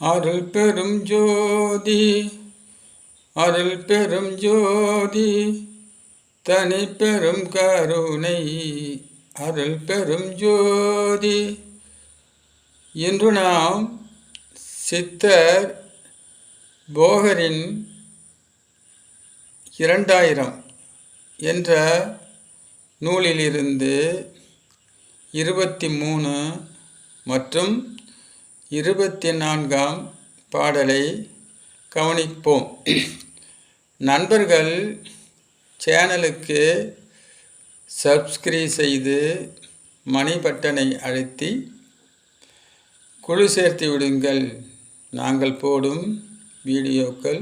அருள் பெரும் ஜோதி அருள் பெரும் ஜோதி தனி பெரும் கருணை அருள் பெரும் ஜோதி. இன்று நாம் சித்தர் போகரின் இரண்டாயிரம் என்ற நூலிலிருந்து இருபத்தி மூணு மற்றும் இருபத்தி நான்காம் பாடலை கவனிப்போம். நண்பர்கள் சேனலுக்கு சப்ஸ்கிரைப் செய்து மணி பட்டனை அழுத்தி குழு சேர்த்து விடுங்கள். நாங்கள் போடும் வீடியோக்கள்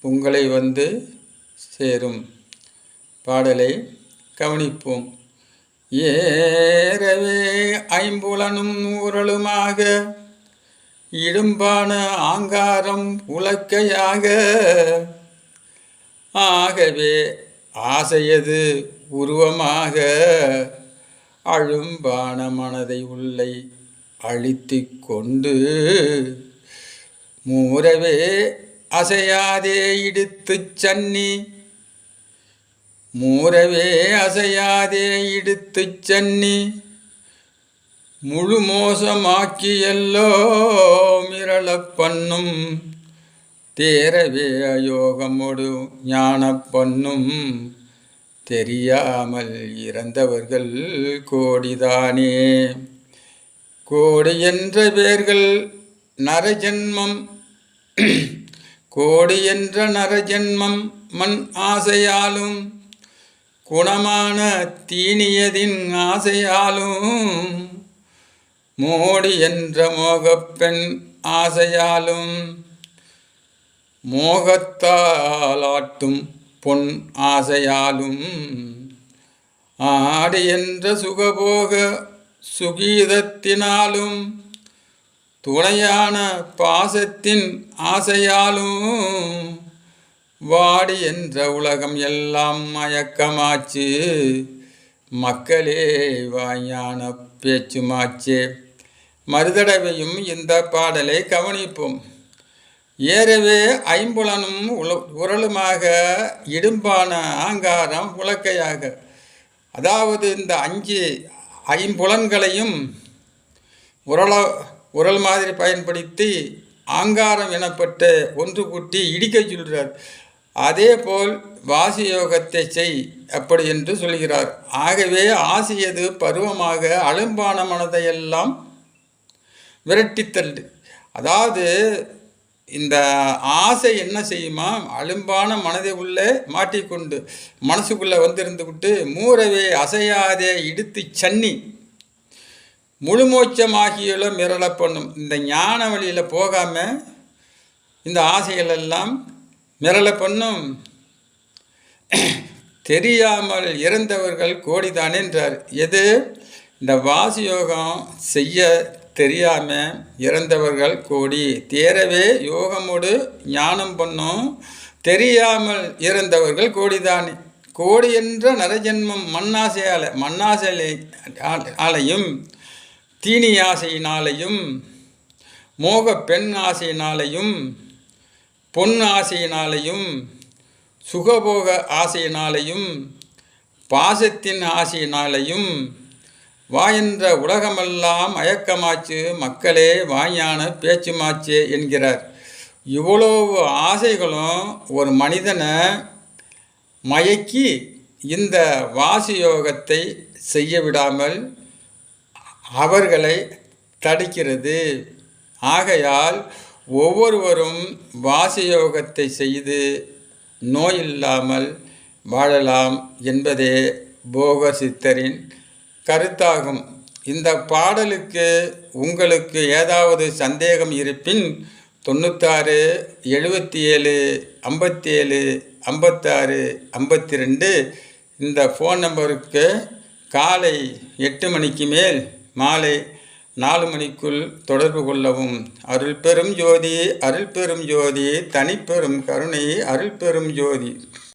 உங்களை வந்து சேரும். பாடலை கவனிப்போம். ஏறவே ஐம்புலனும் உரளுமாக இடும்பான ஆங்காரம் உலக்கையாக. ஆகவே ஆசையது உருவமாக? அழும்பான மனதை உள்ளை அழித்து கொண்டு மூரவே அசையாதே இடுத்துச் சன்னி. மூரவே அசையாதே இடுத்துச் சன்னி. முழு மோசமாக்கியல்லோ மிரளப் பண்ணும். தேரவே அயோகமொடு ஞான பண்ணும். தெரியாமல் இறந்தவர்கள் கோடிதானே. கோடி என்ற பேர்கள் நரஜன்மம். கோடி என்ற நரஜன்மம் மண் ஆசையாலும். குணமான தீனியதின் ஆசையாலும். மோடி என்ற மோகப்பெண் ஆசையாலும் மோகத்தாலாட்டும் பொன் ஆசையாலும் ஆடி என்ற சுகபோக சுகீதத்தினாலும் துணையான பாசத்தின் ஆசையாலும் வாடி என்ற உலகம் எல்லாம் மயக்கமாச்சு. மக்களே வாயான பேச்சுமாச்சே. மறுதடவையும் இந்த பாடலை கவனிப்போம். ஏறவே ஐம்புலனும் உல உரளுமாக இடும்பான ஆங்காரம் உலக்கையாக. அதாவது இந்த அஞ்சு ஐம்புலன்களையும் உரள உரல் மாதிரி பயன்படுத்தி ஆங்காரம் எனப்பட்ட ஒன்று கூட்டி இடிக்க சொல்கிறார். அதே போல் வாசி யோகத்தை செய் அப்படி என்று சொல்கிறார். ஆகவே ஆசியது பருவமாக அலும்பான மனதையெல்லாம் விரட்டித்தள்ளு அதாவது இந்த ஆசை என்ன செய்யுமா? அலும்பான மனதை உள்ளே மாட்டிக்கொண்டு மனசுக்குள்ளே வந்திருந்துக்கிட்டு மூறவே அசையாதே இடுத்து சன்னி. முழுமோச்சமாகியுள்ள மிரள பண்ணும். இந்த ஞான வழியில் போகாமல் இந்த ஆசைகள் எல்லாம் மிரள பண்ணும். தெரியாமல் இறந்தவர்கள் கோடிதானே என்றார். எது? இந்த வாசி யோகம் செய்ய தெரியாமல் இறந்தவர்கள் கோடி தேரவே யோகமோடு ஞானம் பண்ணும் தெரியாமல் இறந்தவர்கள் கோடிதானே. கோடி என்ற நரஜென்மம் மண்ணாசையால மண்ணாசை ஆலையும் தீனி ஆசையினாலையும் மோக பெண் ஆசையினாலையும் பொன் ஆசையினாலையும் சுகபோக ஆசையினாலையும் பாசத்தின் ஆசையினாலையும் வாயென்ற உலகமெல்லாம் மயக்கமாச்சு மக்களே வாயான பேச்சுமாச்சே என்கிறார். இவ்வளவு ஆசைகளும் ஒரு மனிதனை மயக்கி இந்த வாசியோகத்தை செய்ய விடாமல் அவர்களை தடுக்கிறது. ஆகையால் ஒவ்வொருவரும் வாசியோகத்தை செய்து நோய் இல்லாமல் வாழலாம் என்பதே போக சித்தரின் கருத்தாகும். இந்த பாடலுக்கு உங்களுக்கு ஏதாவது சந்தேகம் இருப்பின் தொண்ணூத்தாறு எழுபத்தி ஏழு ஐம்பத்தி ஏழு ஐம்பத்தாறு ஐம்பத்தி ரெண்டு இந்த ஃபோன் நம்பருக்கு காலை எட்டு மணிக்கு மேல் மாலை நாலு மணிக்குள் தொடர்பு கொள்ளவும். அருள் பெரும் ஜோதி அருள் பெரும் ஜோதி தனிப்பெரும் கருணை அருள் பெரும் ஜோதி.